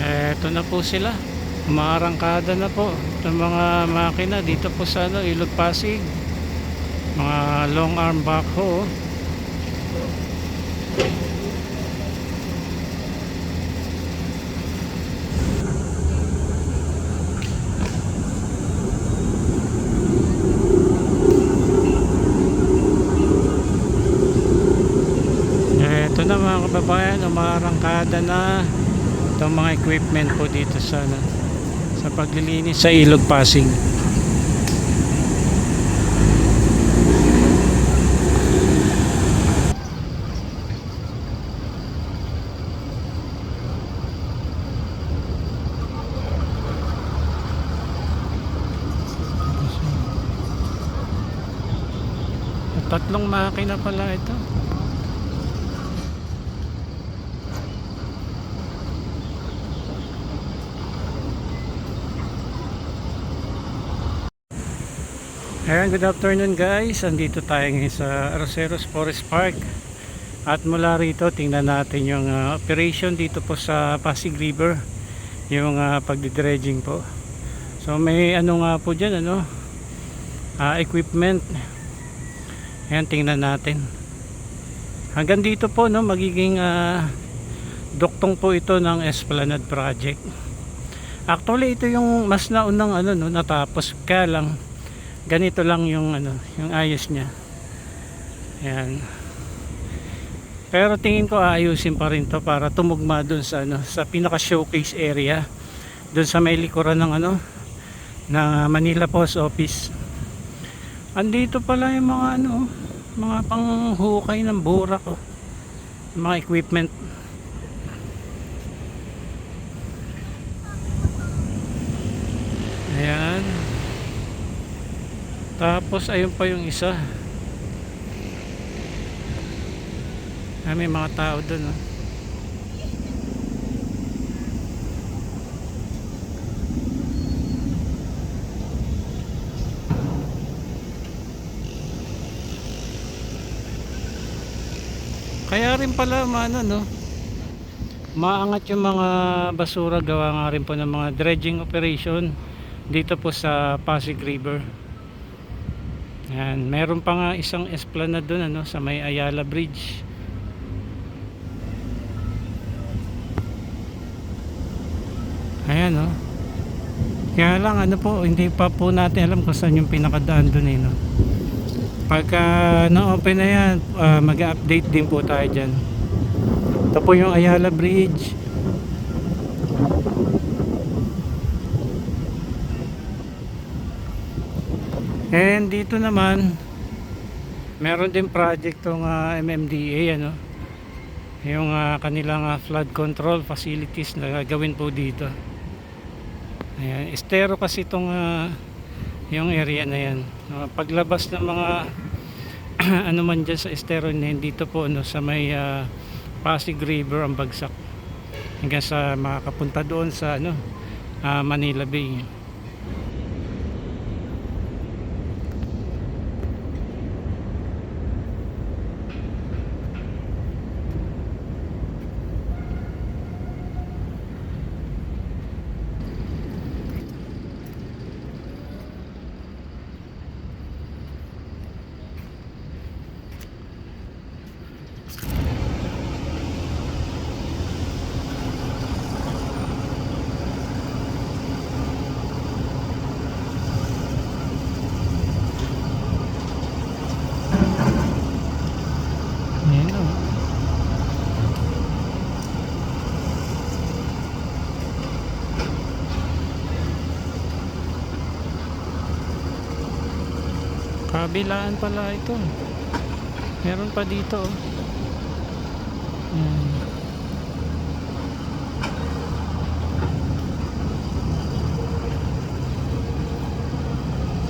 Eto na po sila. Umaarangkada na po ng mga makina dito po sa ano, Ilog Pasig. Mga long arm backhoe. oh. Eto na mga kababayan, umarangkada na itong mga equipment po dito sa ano, sa paglilinis sa Ilog Pasig. Tatlong makina pala ito. Ayan, good afternoon guys. Andito tayo ngayon sa Roseros Forest Park. At mula rito, tingnan natin yung ah, operation dito po sa Pasig River. Yung uh, pagdidredging po. So may ano nga po dyan, ano? ah, equipment. Ayan, tingnan natin. Hanggang dito po, no, magiging ah, duktong po ito ng Esplanade Project. Actually, ito yung mas naunang ano, no, natapos. Kaya lang, ganito lang yung ano, yung ayos niya. Ayan. Pero tingin ko aayusin pa rin to para tumugma dun sa ano, sa pinaka showcase area dun sa may likuran ng ano ng Manila Post Office. Andito pala yung mga ano, mga panghukay ng burak oh. Mga equipment. Ayan. Tapos ayun pa yung isa. Ah, may mga tao doon. Oh. Kaya rin pala maano no. Maangat yung mga basura gawa nga rin po ng mga dredging operation dito po sa Pasig River. Yan, meron pa nga isang esplanade doon ano sa may Ayala Bridge. Ayan oh. Kaya lang ano po, hindi pa po natin alam kung saan yung pinakadaan doon eh no. Pagka na-open na yan, ah, mag-update din po tayo dyan. Ito po yung Ayala Bridge. And dito naman, meron din project tong ah, MMDA ano. Yung ah, kanilang ah, flood control facilities na gagawin po dito. Ayan, estero kasi itong ah, yung area na yan. Ah, paglabas ng mga ano man dyan sa estero na yan, dito po ano, sa may ah, Pasig River ang bagsak. Hanggang sa makakapunta doon sa ano, ah, Manila Bay. Ayan o. Kabilaan pala ito. Meron pa dito. oh. Hmm.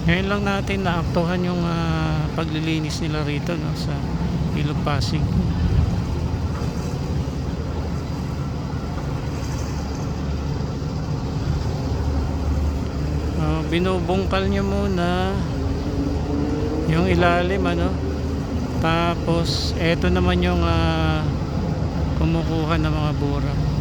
Ngayon lang natin naaktuhan yung ah, paglilinis nila rito no, sa Ilog Pasig. Ah, binubungkal niyo muna yung ilalim ano. Tapos eto naman yung ah, kumukuha ng mga burak.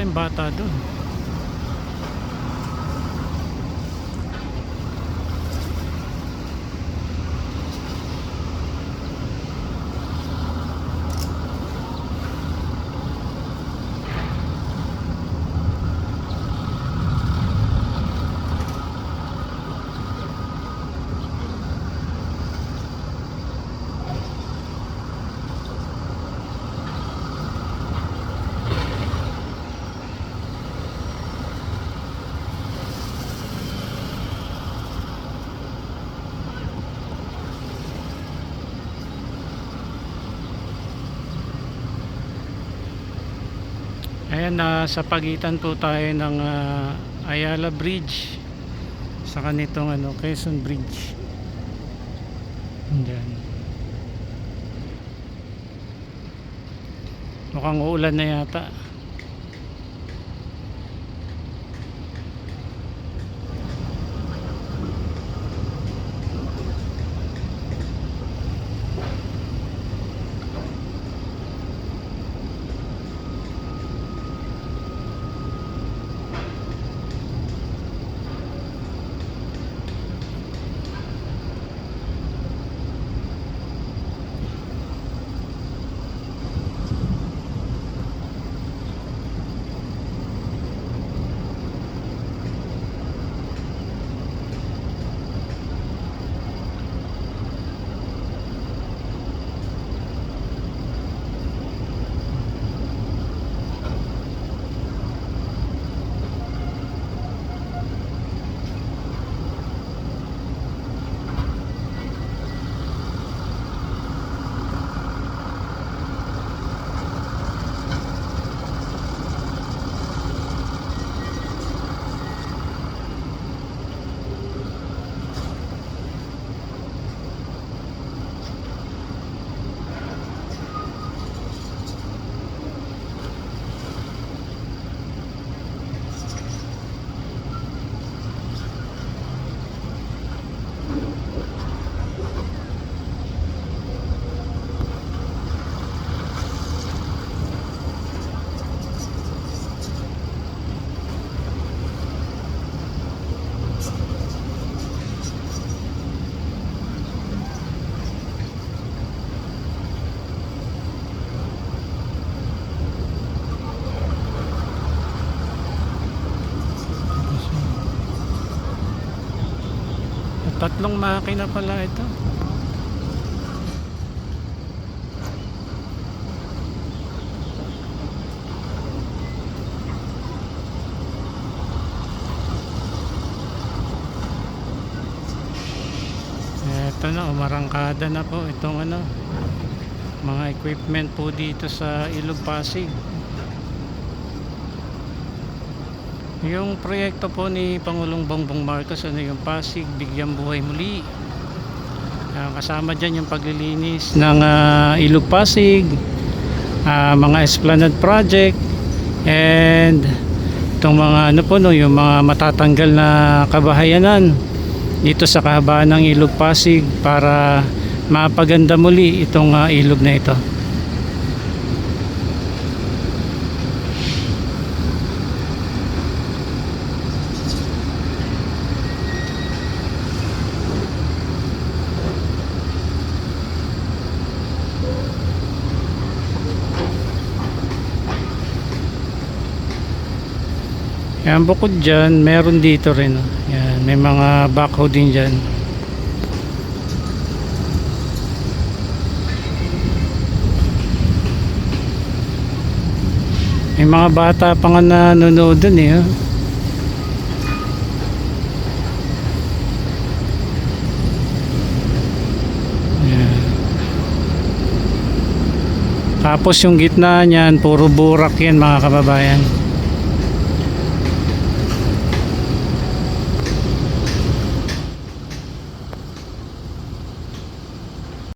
Tayong bata doon. Ayan, nasa pagitan po tayo ng ah, Ayala Bridge sa kanitong ano, Quezon Bridge. Diyan. Mukhang uulan na yata. Tatlong makina pala ito. Ito na, umarangkada na po itong ano, mga equipment po dito sa Ilog Pasig. Yung proyekto po ni Pangulong Bongbong Marcos, ano yung Pasig, Bigyang Buhay Muli. Ah, kasama dyan yung paglilinis ng ah, Ilog Pasig, ah, mga Esplanade Project, and itong mga ano po no, yung mga matatanggal na kabahayanan dito sa kahabaan ng Ilog Pasig para mapaganda muli itong ah, ilog na ito. Yan, bukod dyan, meron dito rin. oh. Yan, may mga backhoe din dyan. May mga bata pa nga nanonood dun eh. oh. Tapos yung gitna niyan, puro burak yan mga kababayan.